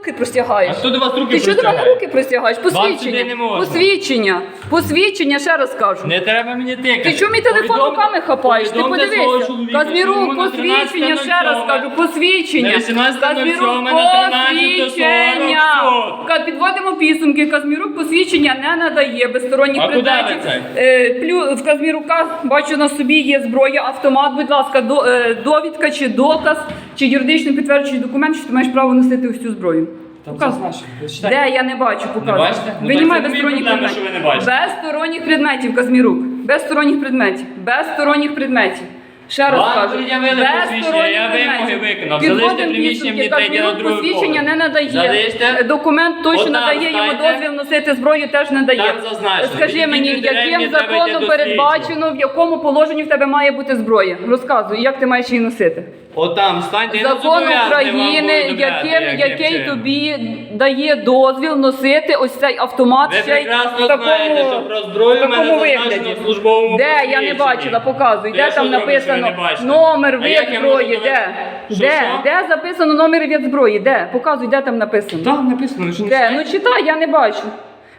руки простягаєш? А хто до вас руки Ти що до мене простягає? руки простягаєш? сюди не Посвідчення. можна. Посвідчення. Посвідчення, ще раз кажу. Не треба мені тикати. Ти чому мій телефон Повідом- руками хапаєш? Ти повідомте свого подивися. чоловіка, що Казмірук, на посвідчення, ще раз кажу, посвідчення. на 18.07, Казмірук, на 13.40 всього. Ка- Підводимо підсумки. Казмірук посвідчення не надає без сторонніх А куди предметів. ви це? Е, плю- в Казмірука бачу на собі є зброя, автомат. Будь ласка, до, е, довідка чи доказ, чи юридично підтверджуючий документ, що ти маєш право носити ось цю зброю. Там Показ. Ви читайте. Де я не бачу, показую. бачите? Ну, Винімай так без це не мої сторонніх проблеми, предметів. що ви не бачите. Без сторонніх предметів, Казмірук. Без сторонніх предметів. Без сторонніх предметів. Ще раз Вам кажу. пред'явили без посвідчення, сторонніх я вимоги виконав. Підводимо Залиште приміщення підсумки. мені на другий посвідчення не надає. Залиште. Документ точно Одна надає йому дозвіл носити зброю, теж не дає. Там зазначено. Скажи мені, дерев, яким треба йти законом до передбачено, в якому положенні в тебе має бути зброя? Розказуй, як ти маєш її носити? Отам, станьте я не Закон зобов'язаний вам України, повідомляти, яким, яким який чином. тобі дає дозвіл носити ось цей автомат Ви ще й прекрасно в такому, знаєте, що про зброю в в мене такому зазначено вигляді. службовому Де я не посвідченні. бачила, показуй, То де там зроблю, що ви написано бачите? номер А вид я можу зброї, де? довести? Що, Де? що? Де записано номер від зброї? Де? Показуй, де там написано. Так, написано, що не Де? Ну читай, я не бачу.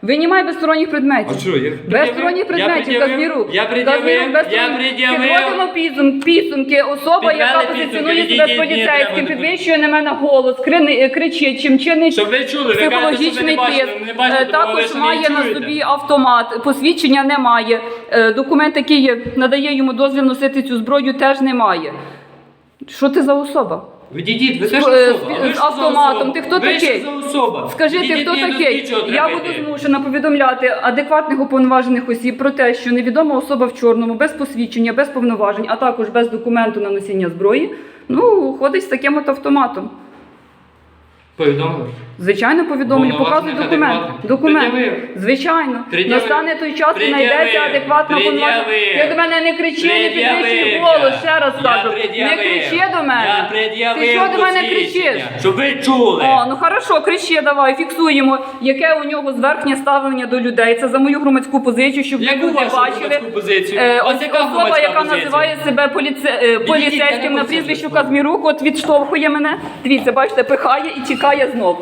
Винімай без сторонніх предметів. А що, я Без пред'явив? сторонніх Я предметів, пред'явив? Я пред'явив? Без Я сторонніх- пред'явив? Підводимо підсум, підсумки. Особа, Підвели яка підсумки, позиціонує себе з поліцейським, підвищує на мене голос, крини- кричить, чим чинить Щоб ви чули, ви кажете, що ви психологічний не тиск. не бачите, Е, тому ви Також ще не має на чуєте. собі автомат, посвідчення немає. Е, Документ, який надає йому дозвіл носити цю зброю, теж немає. Що ти за особа? Відійдіть, ви теж особа. з- ви з що за автоматом. особа? Ти хто Ви такий? за особа? Скажи, ти Відійдіть, хто до такий? Я буду йти. змушена повідомляти адекватних уповноважених осіб про те, що невідома особа в чорному, без посвідчення, без повноважень, а також без документу на носіння зброї, ну, ходить з таким от автоматом. Повідомили? Звичайно, повідомлення, показуй документ. Документ. Пред'явив. Звичайно. Пред'явив. Настане той час, і Пред'явив. знайдеться адекватна повноваження. Пред'явив. Ти до мене не кричи, не підвищуй Пред'явив голос, ще раз Я кажу. Не пред'явив. кричи до мене. Пред'явив Ти що до мене посвідчення, кричиш? Щоб ви чули. О, ну хорошо, кричи, давай, фіксуємо, яке у нього зверхнє ставлення до людей. Це за мою громадську позицію, щоб Яку люди вашу бачили. громадську позицію? Е, Ось ось яка особа, громадська яка позиція? називає себе поліце... е, я не поліцейським на хочу прізвищу слухати. Казмірук, от відштовхує мене. Дивіться, бачите, пихає і тікає знов.